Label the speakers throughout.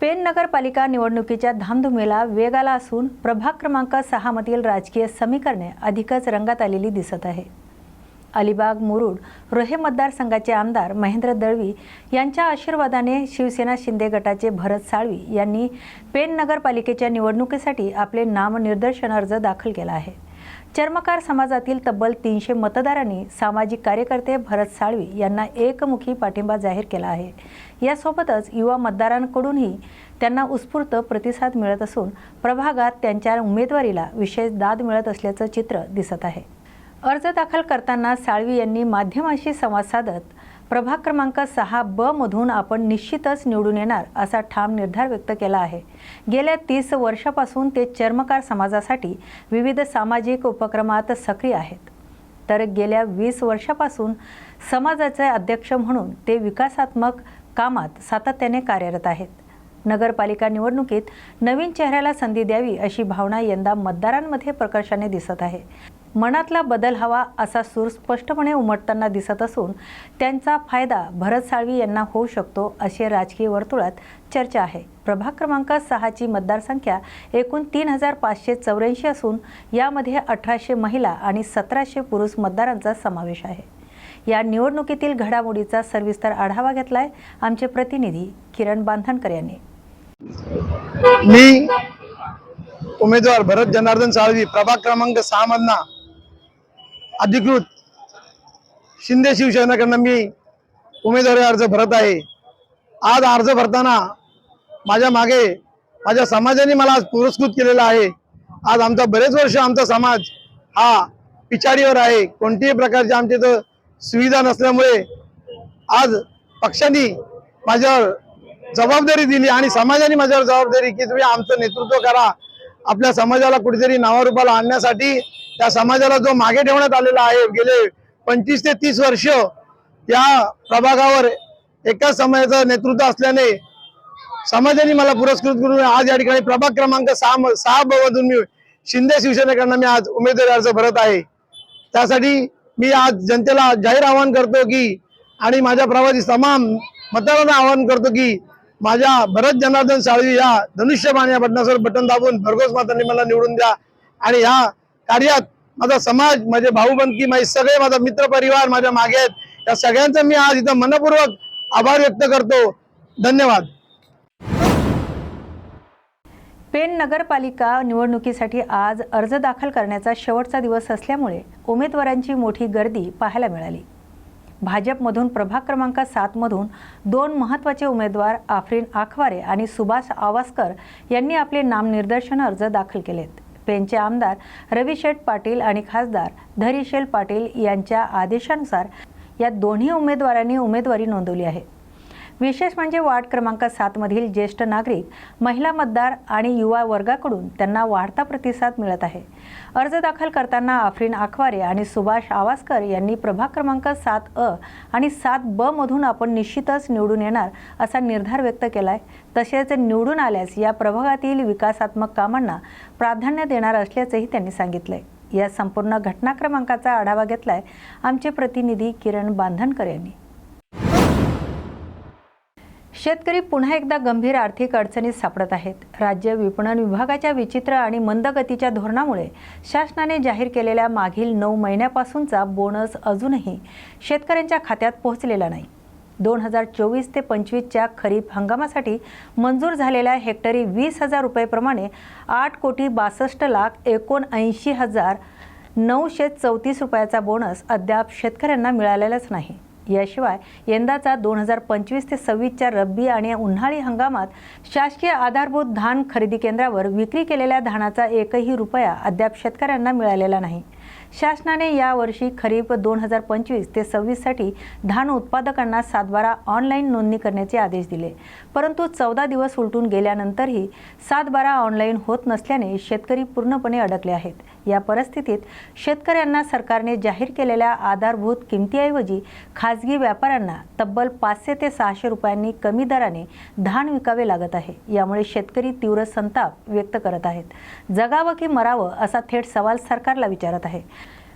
Speaker 1: Pen नगरपालिका निवडणुकीच्या धामधुमीला वेग आला असून प्रभाग क्रमांक सहामधील राजकीय समीकरणे अधिकच रंगात आलेली दिसत आहे. अलिबाग मुरुड रोहे मतदारसंघाचे आमदार महेंद्र दळवी यांच्या आशीर्वादाने शिवसेना शिंदे गटाचे भरत साळवी यांनी पेन नगरपालिकेच्या निवडणुकीसाठी आपले नामनिर्देशन अर्ज दाखल केला आहे. चर्मकार समाजातील तब्बल तीनशे मतदारांनी सामाजिक कार्यकर्ते भरत साळवी यांना एकमुखी पाठिंबा जाहीर केला आहे. यासोबतच युवा मतदारांकडूनही त्यांना उत्स्फूर्त प्रतिसाद मिळत असून प्रभागात त्यांच्या उमेदवारीला विशेष दाद मिळत असल्याचं चित्र दिसत आहे. अर्ज दाखल करताना साळवी यांनी माध्यमांशी संवाद साधत प्रभाग क्रमांक सहा ब मधून आपण निश्चितच निवडून येणार असा ठाम निर्धार व्यक्त केला आहे. गेल्या तीस वर्षापासून ते चर्मकार समाजासाठी विविध सामाजिक उपक्रमात सक्रिय आहेत. तर गेल्या वीस वर्षापासून समाजाचे अध्यक्ष म्हणून ते विकासात्मक कामात सातत्याने कार्यरत आहेत. नगरपालिका निवडणुकीत नवीन चेहऱ्याला संधी द्यावी अशी भावना यंदा मतदारांमध्ये प्रकर्षाने दिसत आहे. मनातला बदल हवा असा सूर स्पष्टपणे उमटताना दिसत असून त्यांचा फायदा भरत साळवी यांना होऊ शकतो असे राजकीय वर्तुळात चर्चा आहे. प्रभाग क्रमांक सहाची मतदारसंख्या एकूण तीन हजार पाचशे चौऱ्याऐंशी असून यामध्ये अठराशे महिला आणि सतराशे पुरुष मतदारांचा समावेश आहे. या निवडणुकीतील घडामोडीचा सविस्तर आढावा घेतलाय आमचे प्रतिनिधी किरण बांधणकर यांनी.
Speaker 2: मी उमेदवार भरत जनार्दन साळवी प्रभाग क्रमांक सहा मधना अधिकृत शिंदे शिवसेनेकडनं मी उमेदवारी अर्ज भरत आहे. आज अर्ज भरताना माझ्या मागे माझ्या समाजाने मला आज पुरस्कृत केलेला आहे. आज आमचा बरेच वर्ष आमचा समाज हा पिछाडीवर आहे. कोणत्याही प्रकारचे आमच्या इथं सुविधा नसल्यामुळे आज पक्षांनी माझ्यावर जबाबदारी दिली आणि समाजाने माझ्यावर जबाबदारी की तुम्ही आमचं नेतृत्व करा. आपल्या समाजाला कुठेतरी नावारूपाला आणण्यासाठी त्या समाजाला जो मागे ठेवण्यात आलेला आहे गेले पंचवीस ते तीस वर्ष या प्रभागावर एकाच समाजाचं नेतृत्व असल्याने समाजाने मला पुरस्कृत करून आज या ठिकाणी प्रभाग क्रमांक सहा सहा ब मधून मी शिंदे शिवसेनेकडनं मी आज उमेदवारी अर्ज भरत आहे. त्यासाठी मी आज जनतेला जाहीर आवाहन करतो की आणि माझ्या प्रवासी तमाम मतदारांना आवाहन करतो की माझ्या भरत जनार्दन साळवी या धनुष्यबाण या बटनावर बटन दाबून भरघोस मातांनी मला निवडून द्या. आणि ह्या कार्यात माझा समाज माझे भाऊबंदकी माझे सगळे माझा मित्र परिवार माझ्या मागे आहेत. या सगळ्यांचा मी आज इथं मनपूर्वक आभार व्यक्त करतो. धन्यवाद.
Speaker 1: पेण नगरपालिका निवडणुकीसाठी आज अर्ज दाखल करण्याचा शेवटचा दिवस असल्यामुळे उमेदवारांची मोठी गर्दी पाहायला मिळाली. भाजपमधून प्रभाग क्रमांक सातमधून दोन महत्त्वाचे उमेदवार आफरीन आखवारे आणि सुभाष आवासकर यांनी आपले नामनिर्देशन अर्ज दाखल केलेत. पेनचे आमदार रविशेठ पाटील आणि खासदार धरीशेल पाटील यांच्या आदेशानुसार या दोन्ही उमेदवारांनी उमेदवारी नोंदवली आहे. विशेष म्हणजे वार्ड क्रमांक सातमधील ज्येष्ठ नागरिक महिला मतदार आणि युवा वर्गाकडून त्यांना वाढता प्रतिसाद मिळत आहे. अर्ज दाखल करताना आफरीन आखवारे आणि सुभाष आवासकर यांनी प्रभाग क्रमांक सात अ आणि सात ब मधून आपण निश्चितच निवडून येणार असा निर्धार व्यक्त केलाय. तसेच निवडून आल्यास या प्रभागातील विकासात्मक कामांना प्राधान्य देणार असल्याचंही त्यांनी सांगितलंय. या संपूर्ण घटनाक्रमांकाचा आढावा घेतलाय आमचे प्रतिनिधी किरण बांधणकर यांनी. शेतकरी पुन्हा एकदा गंभीर आर्थिक अडचणीत सापडत आहेत. राज्य विपणन विभागाच्या विचित्र आणि मंदगतीच्या धोरणामुळे शासनाने जाहीर केलेल्या मागील नऊ महिन्यापासूनचा बोनस अजूनही शेतकऱ्यांच्या खात्यात पोहोचलेला नाही. दोन हजार चोवीस ते पंचवीसच्या खरीप हंगामासाठी मंजूर झालेल्या हेक्टरी वीस हजार रुपयेप्रमाणे आठ कोटी बासष्ट लाख एकोणऐंशी हजार नऊशे चौतीस रुपयाचा बोनस अद्याप शेतकऱ्यांना मिळालेलाच नाही. याशिवाय यंदाचा दोन हजार पंचवीस ते सव्वीसच्या रब्बी आणि उन्हाळी हंगामात शासकीय आधारभूत धान खरेदी केंद्रावर विक्री केलेल्या धानाचा एकही रुपया अद्याप शेतकऱ्यांना मिळालेला नाही. शासनाने यावर्षी खरीप दोन हजार पंचवीस ते सव्वीससाठी धान उत्पादकांना सातबारा ऑनलाईन नोंदणी करण्याचे आदेश दिले. परंतु चौदा दिवस उलटून गेल्यानंतरही सातबारा ऑनलाईन होत नसल्याने शेतकरी पूर्णपणे अडकले आहेत. या परिस्थितीत शेतकऱ्यांना सरकारने जाहीर केलेल्या आधारभूत किमतीऐवजी खाजगी व्यापाऱ्यांना तब्बल पाचशे ते सहाशे रुपयांनी कमी दराने धान विकावे लागत आहे. यामुळे शेतकरी तीव्र संताप व्यक्त करत आहेत. जगावं की मरावं असा थेट सवाल सरकारला विचारत आहे.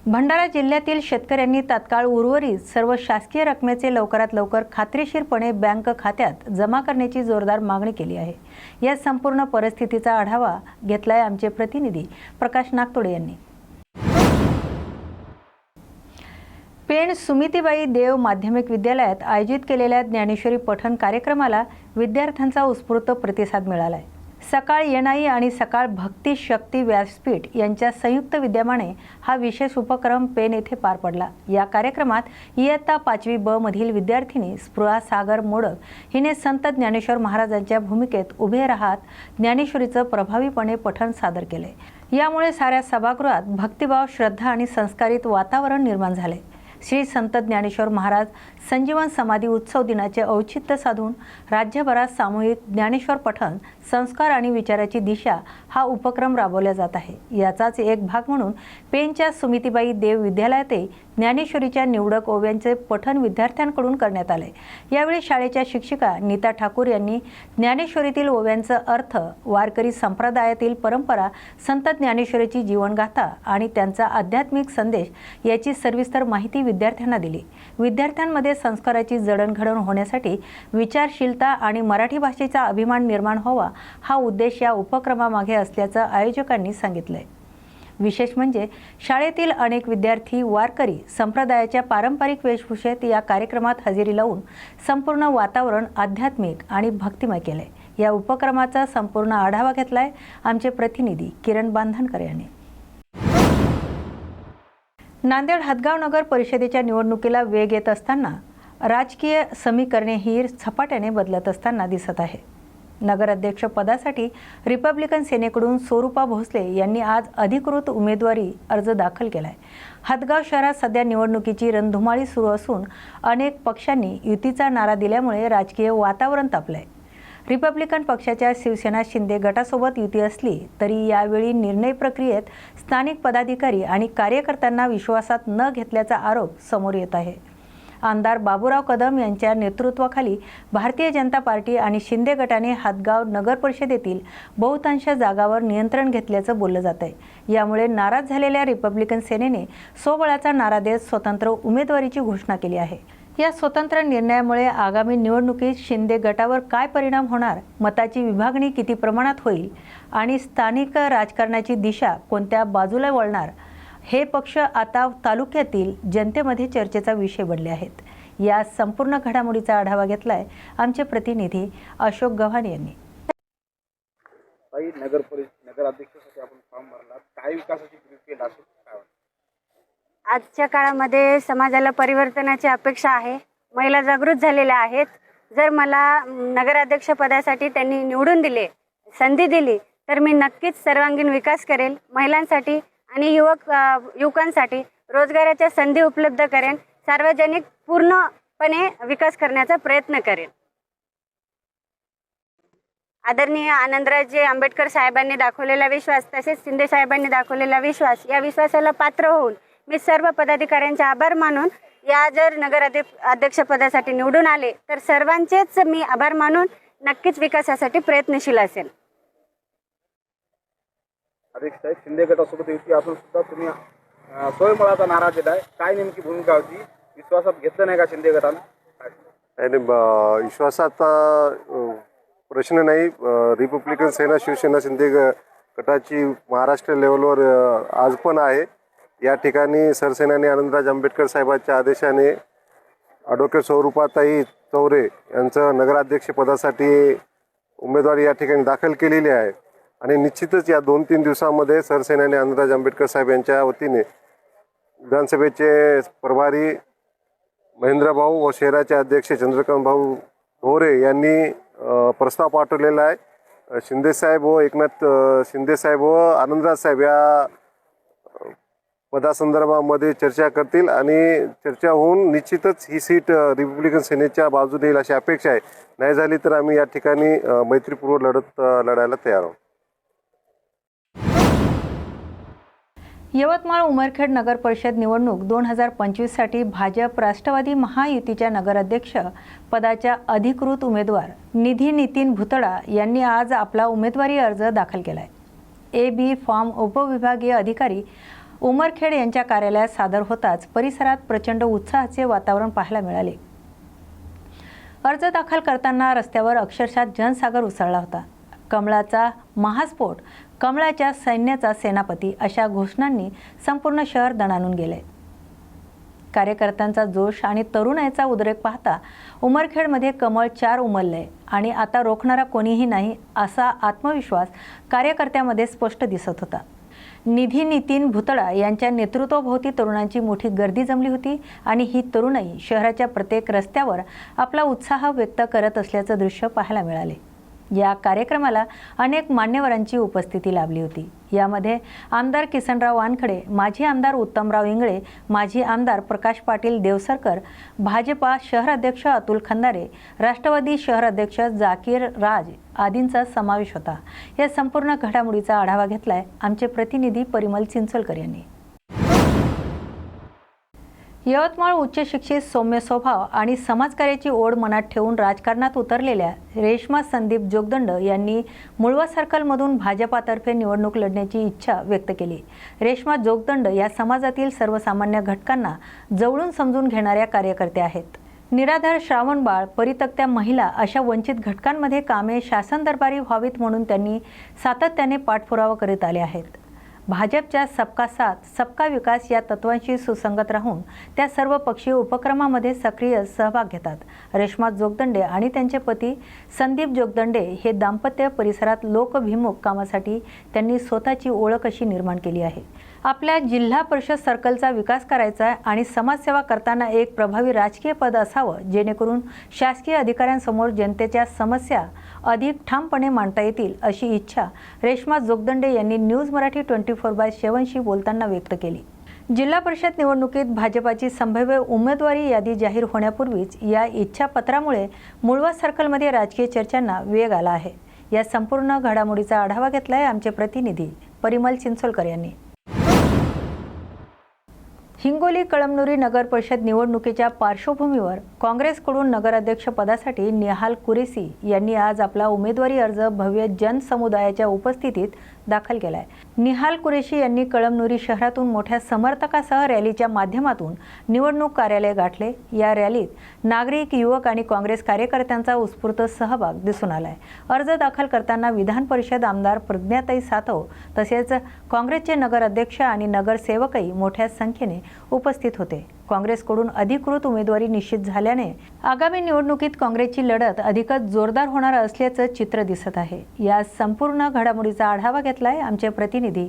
Speaker 1: भंडारा जिल्ह्यातील शेतकऱ्यांनी तात्काळ उर्वरित सर्व शासकीय रकमेचे लवकरात लवकर खात्रीशीरपणे बँक खात्यात जमा करण्याची जोरदार मागणी केली आहे. या संपूर्ण परिस्थितीचा आढावा घेतलाय आमचे प्रतिनिधी प्रकाश नागतोडे यांनी. पेण सुमितीबाई देव माध्यमिक विद्यालयात आयोजित केलेल्या ज्ञानेश्वरी पठण कार्यक्रमाला विद्यार्थ्यांचा उत्स्फूर्त प्रतिसाद मिळाला आहे सकाळ येणाई आणि सकाळ भक्ती शक्ती व्यासपीठ यांच्या संयुक्त विद्यमाने हा विशेष उपक्रम पेन येथे पार पडला. या कार्यक्रमात इयत्ता पाचवी ब मधील विद्यार्थिनी स्पृहा सागर मोडक हिने संत ज्ञानेश्वर महाराजांच्या भूमिकेत उभे राहत ज्ञानेश्वरीचं प्रभावीपणे पठण सादर केले. यामुळे साऱ्या सभागृहात भक्तिभाव श्रद्धा आणि संस्कारित वातावरण निर्माण झाले. श्री संत ज्ञानेश्वर महाराज संजीवन समाधी उत्सव दिनाचे औचित्य साधून राज्यभरात सामूहिक ज्ञानेश्वर पठण संस्कार आणि विचाराची दिशा हा उपक्रम राबवला जात आहे. याचाच एक भाग म्हणून पेनच्या सुमितीबाई देव विद्यालयातही ज्ञानेश्वरीच्या निवडक ओव्यांचे पठण विद्यार्थ्यांकडून करण्यात आले. यावेळी शाळेच्या शिक्षिका नीता ठाकूर यांनी ज्ञानेश्वरीतील ओव्यांचा अर्थ वारकरी संप्रदायातील परंपरा संत ज्ञानेश्वरीची जीवनगाथा आणि त्यांचा आध्यात्मिक संदेश याची सविस्तर माहिती विद्यार्थ्यांना दिली. विद्यार्थ्यांमध्ये संस्काराची जडणघडण होण्यासाठी विचारशीलता आणि मराठी भाषेचा अभिमान निर्माण व्हावा हा उद्देश या उपक्रमामागे असल्याचं आयोजकांनी सांगितलंय. विशेष म्हणजे शाळेतील अनेक विद्यार्थी वारकरी संप्रदायाच्या पारंपरिक वेशभूषेत या कार्यक्रमात हजेरी लावून संपूर्ण वातावरण आध्यात्मिक आणि भक्तिमय केले या उपक्रमाचा संपूर्ण आढावा घेतलाय आमचे प्रतिनिधी किरण बांधणकर यांनी. नांदेड हदगाव नगर परिषदेच्या निवडणुकीला वेग येत असताना राजकीय समीकरणे ही झपाट्याने बदलत असताना दिसत आहे. नगराध्यक्ष पदासाठी रिपब्लिकन सेनेकडून स्वरूपा भोसले यांनी आज अधिकृत उमेदवारी अर्ज दाखल केलाय. हदगाव शहरात सध्या निवडणुकीची रणधुमाळी सुरू असून अनेक पक्षांनी युतीचा नारा दिल्यामुळे राजकीय वातावरण तापलंय. रिपब्लिकन पक्षाच्या शिवसेना शिंदे गटासोबत युती असली तरी यावेळी निर्णय प्रक्रियेत स्थानिक पदाधिकारी आणि कार्यकर्त्यांना विश्वासात न घेतल्याचा आरोप समोर येत आहे. आमदार बाबूराव कदम यांच्या नेतृत्वाखाली भारतीय जनता पार्टी आणि शिंदे गटाने हातगाव नगर परिषदेतील बहुतांश जागावर नियंत्रण घेतल्याचं बोललं जात आहे यामुळे नाराज झालेल्या रिपब्लिकन सेनेने सोबळाचा नारा देत स्वतंत्र उमेदवारीची घोषणा केली आहे. या स्वतंत्र निर्णयामुळे आगामी निवडणुकीत शिंदे गटावर काय परिणाम होणार मताची विभागणी किती प्रमाणात होईल आणि स्थानिक राजकारणाची दिशा कोणत्या बाजूला वळणार हे पक्ष आता तालुक्यातील जनतेमध्ये चर्चेचा विषय बनले आहेत. या संपूर्ण घडामोडीचा आढावा घेतलाय आमचे प्रतिनिधी अशोक गव्हाण यांनी.
Speaker 3: नगर परिष नगर अध्यक्षासाठी आपण फॉर्म भरला काय विकासाची ब्रीफ केला असेल काय वाटतं?
Speaker 4: आजच्या काळामध्ये समाजाला परिवर्तनाची अपेक्षा आहे. महिला जागृत झालेल्या आहेत. जर मला नगराध्यक्ष पदासाठी त्यांनी निवडून दिले संधी दिली तर मी नक्कीच सर्वांगीण विकास करेल. महिलांसाठी आणि युवक युवकांसाठी रोजगाराच्या संधी उपलब्ध करेन सार्वजनिक पूर्णपणे विकास करण्याचा प्रयत्न करेन. आदरणीय आनंदराजे आंबेडकर साहेबांनी दाखवलेला विश्वास तसेच शिंदे साहेबांनी दाखवलेला विश्वास या विश्वासाला पात्र होऊन मी सर्व पदाधिकाऱ्यांचे आभार मानून या जर नगर अध्यक्षपदासाठी निवडून आले तर सर्वांचेच मी आभार मानून नक्कीच विकासासाठी प्रयत्नशील असेल.
Speaker 3: अध्यक्ष साहेब शिंदे गटासोबत युती असून सुद्धा तुम्ही अं, स्वयंबळाचा नारा दिलाय. काय नेमकी भूमिका होती? विश्वासात घेतलं नाही का शिंदे गटानं?
Speaker 5: आणि ब- विश्वासात प्रश्न नाही. रिपब्लिकन सेना शिवसेना शिंदे गटाची महाराष्ट्र लेवलवर आज पण आहे. या ठिकाणी सरसेनानी आनंदराज आंबेडकर साहेबांच्या आदेशाने ॲडव्होकेट स्वरूपाताई चौरे यांचं नगराध्यक्षपदासाठी उमेदवारी या ठिकाणी दाखल केलेली आहे. आणि निश्चितच या दोन तीन दिवसामध्ये सरसेनानी आनंदराज आंबेडकर साहेब यांच्या वतीने विधानसभेचे प्रभारी महेंद्रभाऊ व शहराचे अध्यक्ष चंद्रकांत भाऊ भोरे यांनी प्रस्ताव पाठवलेला आहे. शिंदेसाहेब व एकनाथ शिंदेसाहेब व आनंदराज साहेब या पदासंदर्भामध्ये चर्चा करतील आणि चर्चा होऊन निश्चितच ही सीट रिपब्लिकन सेनेच्या बाजूने येईल अशी अपेक्षा आहे. नाही झाली तर आम्ही या ठिकाणी मैत्रीपूर्व लढत लढायला तयार आहोत.
Speaker 1: यवतमाळ उमरखेड नगर परिषद निवडणूक दोन हजार पंचवीससाठी भाजप राष्ट्रवादी महायुतीच्या नगराध्यक्ष पदाच्या अधिकृत उमेदवार निधी नितीन भुतडा यांनी आज आपला उमेदवारी अर्ज दाखल केला आहे ए बी फॉर्म उपविभागीय अधिकारी उमरखेड यांच्या कार्यालयात सादर होताच परिसरात प्रचंड उत्साहाचे वातावरण पाहायला मिळाले. अर्ज दाखल करताना रस्त्यावर अक्षरशः जनसागर उसळला होता. कमळाचा महास्फोट कमळाच्या सैन्याचा सेनापती अशा घोषणांनी संपूर्ण शहर दणानून गेले. कार्यकर्त्यांचा जोश आणि तरुणाईचा उद्रेक पाहता उमरखेडमध्ये कमळ चार उमलले आणि आता रोखणारा कोणीही नाही असा आत्मविश्वास कार्यकर्त्यामध्ये स्पष्ट दिसत होता. निधी नितीन भुतळा यांच्या नेतृत्वाभोवती तरुणांची मोठी गर्दी जमली होती आणि ही तरुणाई शहराच्या प्रत्येक रस्त्यावर आपला उत्साह व्यक्त करत असल्याचं दृश्य पाहायला मिळाले. या कार्यक्रमाला अनेक मान्यवरांची उपस्थिती लाभली होती. यामध्ये आमदार किसनराव वानखडे माजी आमदार उत्तमराव इंगळे माजी आमदार प्रकाश पाटील देवसरकर भाजपा शहराध्यक्ष अतुल खंदारे राष्ट्रवादी शहराध्यक्ष जाकीर राज आदींचा समावेश होता. या संपूर्ण घडामोडीचा आढावा घेतलाय आमचे प्रतिनिधी परिमल चिंचोलकर यांनी. यवतमाळ उच्च शिक्षित सौम्य स्वभाव आणि समाजकार्याची ओढ मनात ठेवून राजकारणात उतरलेल्या रेश्मा संदीप जोगदंड यांनी मुळवा सर्कलमधून भाजपातर्फे निवडणूक लढण्याची इच्छा व्यक्त केली. रेश्मा जोगदंड या समाजातील सर्वसामान्य घटकांना जवळून समजून घेणाऱ्या कार्यकर्त्या आहेत. निराधार श्रावणबाळ परितक्त्या महिला अशा वंचित घटकांमध्ये कामे शासन दरबारी व्हावीत म्हणून त्यांनी सातत्याने पाठपुरावा करीत आले आहेत. भाजपच्या सबका साथ सबका विकास या तत्वांशी सुसंगत राहून त्या सर्व पक्षीय उपक्रमामध्ये सक्रिय सहभाग घेतात. रेश्मा जोगदंडे आणि त्यांचे पती संदीप जोगदंडे हे दाम्पत्य परिसरात लोकभिमुख कामासाठी त्यांनी स्वतःची ओळख अशी निर्माण केली आहे. आपल्या जिल्हा परिषद सर्कलचा विकास करायचा आहे आणि समाजसेवा करताना एक प्रभावी राजकीय पद असावं जेणेकरून शासकीय अधिकाऱ्यांसमोर जनतेच्या समस्या अधिक ठामपणे मांडता येतील अशी इच्छा रेश्मा जोगदंडे यांनी news Marathi twenty four by सेवनशी बोलताना व्यक्त केली. जिल्हा परिषद निवडणुकीत भाजपाची संभाव्य उमेदवारी यादी जाहीर होण्यापूर्वीच या इच्छापत्रामुळे मुळवा सर्कलमध्ये राजकीय चर्चांना वेग आला आहे. या संपूर्ण घडामोडीचा आढावा घेतला आहे आमचे प्रतिनिधी परिमल चिंचोलकर यांनी. हिंगोली कळमनुरी नगर परिषद निवडणुकीच्या पार्श्वभूमीवर काँग्रेसकडून नगराध्यक्ष पदासाठी निहाल कुरेसी यांनी आज आपला उमेदवारी अर्ज भव्य जनसमुदायाच्या उपस्थितीत दाखल केलाय. निहाल कुरेशी यांनी कळमनुरी शहरातून मोठ्या समर्थकासह रॅलीच्या माध्यमातून निवडणूक कार्यालय गाठले. या रॅलीत नागरिक युवक आणि काँग्रेस कार्यकर्त्यांचा उत्स्फूर्त सहभाग दिसून आलाय. अर्ज दाखल करताना विधान परिषद आमदार प्रज्ञाताई सातव तसेच काँग्रेसचे नगराध्यक्ष आणि नगरसेवकही मोठ्या संख्येने उपस्थित होते. काँग्रेसकडून अधिकृत उमेदवारी निश्चित झाल्याने आगामी निवडणुकीत काँग्रेसची लढत अधिकच जोरदार होणार असल्याचं चित्र दिसत आहे. या संपूर्ण घडामोडीचा आढावा घेतलाय आमचे प्रतिनिधी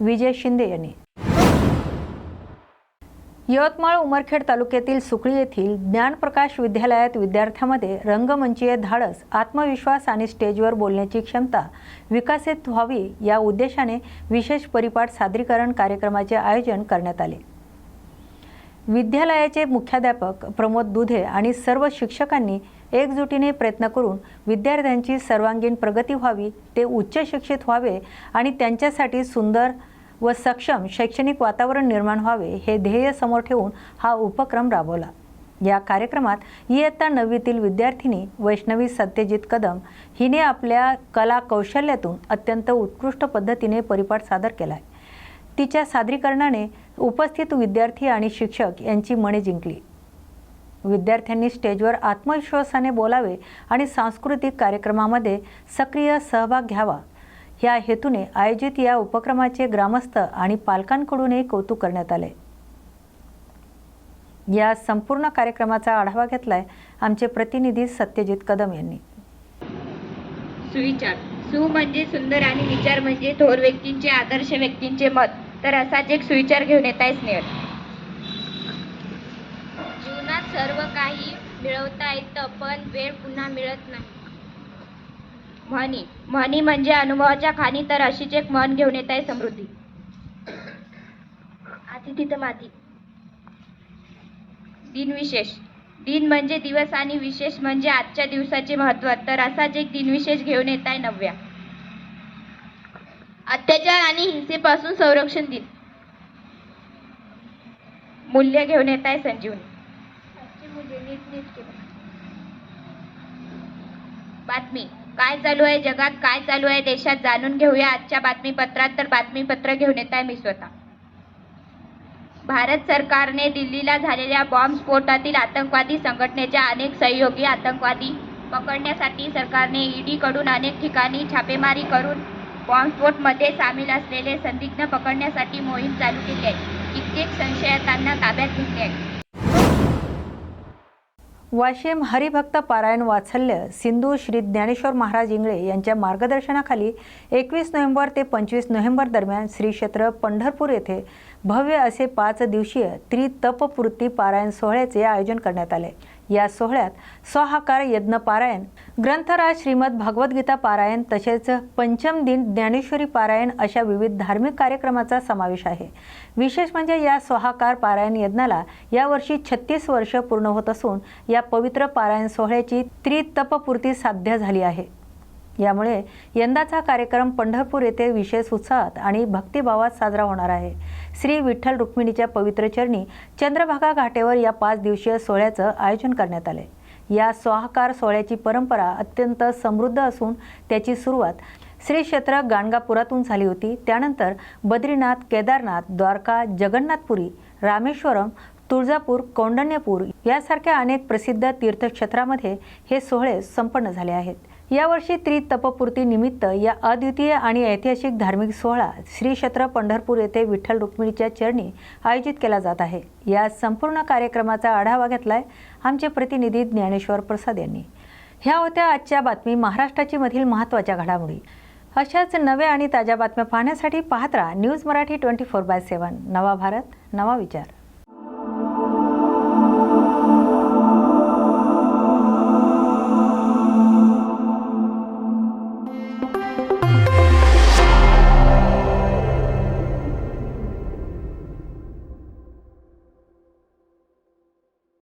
Speaker 1: विजय शिंदे यांनी. यवतमाळ उमरखेड तालुक्यातील सुकळी येथील ज्ञानप्रकाश विद्यालयात विद्यार्थ्यांमध्ये रंगमंचीय धाडस आत्मविश्वास आणि स्टेजवर बोलण्याची क्षमता विकसित व्हावी या उद्देशाने विशेष परिपाठ सादरीकरण कार्यक्रमाचे आयोजन करण्यात आले. विद्यालयाचे मुख्याध्यापक प्रमोद दुधे आणि सर्व शिक्षकांनी एकजुटीने प्रयत्न करून विद्यार्थ्यांची सर्वांगीण प्रगती व्हावी ते उच्च शिक्षित व्हावे आणि त्यांच्यासाठी सुंदर व सक्षम शैक्षणिक वातावरण निर्माण व्हावे हे ध्येय समोर ठेवून हा उपक्रम राबवला. या कार्यक्रमात इयत्ता नववीतील विद्यार्थिनी वैष्णवी सत्यजित कदम हिने आपल्या कला कौशल्यातून अत्यंत उत्कृष्ट पद्धतीने परिपाठ सादर केला आहे तिच्या सादरीकरणाने उपस्थित विद्यार्थी आणि शिक्षक यांची मने जिंकली विद्यार्थ्यांनी स्टेजवर आत्मविश्वासाने बोलावे आणि सांस्कृतिक कार्यक्रमामध्ये सक्रिय सहभाग घ्यावा या हेतूने आयोजित या उपक्रमाचे ग्रामस्थ आणि पालकांकडूनही कौतुक करण्यात आले या संपूर्ण कार्यक्रमाचा आढावा घेतलाय आमचे प्रतिनिधी सत्यजित कदम यांनी
Speaker 6: सुविचार सु म्हणजे सुंदर आणि विचार म्हणजे थोर व्यक्तींचे आदर्श व्यक्तींचे मत तर असाच एक सुविचार घेऊन येत आहे स्नेहल. जीवनात सर्व काही मिळवता येतं पण वेळ पुन्हा मिळत नाही. म्हणी. म्हणी म्हणजे अनुभवाच्या खाणी तर अशीच एक म्हण घेऊन येत आहे समृद्धी. आधी तिथं माती. दिनविशेष दिन म्हणजे दिवस आणि विशेष म्हणजे आजच्या दिवसाचे महत्त्व. तर असाच एक दिनविशेष घेऊन येत आहे नव्या. अत्याचार आणि हिंसेपासून संरक्षण दिन मूल्य घेऊन येत आहे संजीवनी. बातमी. काय चालू आहे जगात? काय चालू आहे देशात? जाणून घेऊया आजच्या बातमीपत्रात. तर बातमीपत्र घेऊन येत आहे मी स्वतः. भारत सरकारने दिल्लीला झालेल्या बॉम्बस्फोटातील आतंकवादी संघटनेच्या अनेक सहयोगी आतंकवादी पकडण्यासाठी सरकारने ईडीकडून अनेक ठिकाणी छापेमारी करून बॉम्बस्फोटमध्ये सामील असलेले संदिग्ध पकडण्यासाठी मोहीम चालू केली आहे. कित्येक संशयितांना ताब्यात घेतले आहे.
Speaker 1: वाशिम हरिभक्त पारायण वात्सल्य सिंधू श्री ज्ञानेश्वर महाराज इंगळे यांच्या मार्गदर्शनाखाली एकवीस नोव्हेंबर ते पंचवीस नोव्हेंबर दरम्यान श्री क्षेत्र पंढरपूर येथे भव्य असे पाच दिवसीय त्रितपपूर्ती पारायण सोहळ्याचे आयोजन करण्यात आले. या सोहळ्यात स्वाहाकार यज्ञ पारायण ग्रंथराज श्रीमद भगवद्गीता पारायण तसेच पंचम दिन ज्ञानेश्वरी पारायण अशा विविध धार्मिक कार्यक्रमाचा समावेश आहे. विशेष म्हणजे या स्वाहाकार पारायण यज्ञाला यावर्षी छत्तीस वर्ष पूर्ण होत असून या पवित्र पारायण सोहळ्याची त्रितपपूर्ती साध्य झाली आहे. यामुळे यंदाचा कार्यक्रम पंढरपूर येथे विशेष उत्साहात आणि भक्तिभावात साजरा होणार आहे. श्री विठ्ठल रुक्मिणीच्या पवित्र चरणी चंद्रभागा घाटेवर या पाच दिवसीय सोहळ्याचं आयोजन करण्यात आले या स्वाहाकार सोहळ्याची परंपरा अत्यंत समृद्ध असून त्याची सुरुवात श्री क्षेत्र गाणगापुरातून झाली होती. त्यानंतर बद्रीनाथ केदारनाथ द्वारका जगन्नाथपुरी रामेश्वरम तुळजापूर कौंडण्यपूर यासारख्या अनेक प्रसिद्ध तीर्थक्षेत्रामध्ये हे सोहळे संपन्न झाले आहेत. यावर्षी त्रितपपूर्ती निमित्त या अद्वितीय आणि ऐतिहासिक धार्मिक सोहळा श्री क्षेत्र पंढरपूर येथे विठ्ठल रुक्मिणीच्या चरणी आयोजित केला जात आहे. या संपूर्ण कार्यक्रमाचा आढावा घेतलाय आमचे प्रतिनिधी ज्ञानेश्वर प्रसाद यांनी. ह्या होत्या आजच्या बातमी महाराष्ट्राची मधील महत्त्वाच्या घडामोडी. अशाच नव्या आणि ताज्या बातम्या पाहण्यासाठी पाहत राहा news Marathi twenty four by seven. नवा भारत नवा विचार.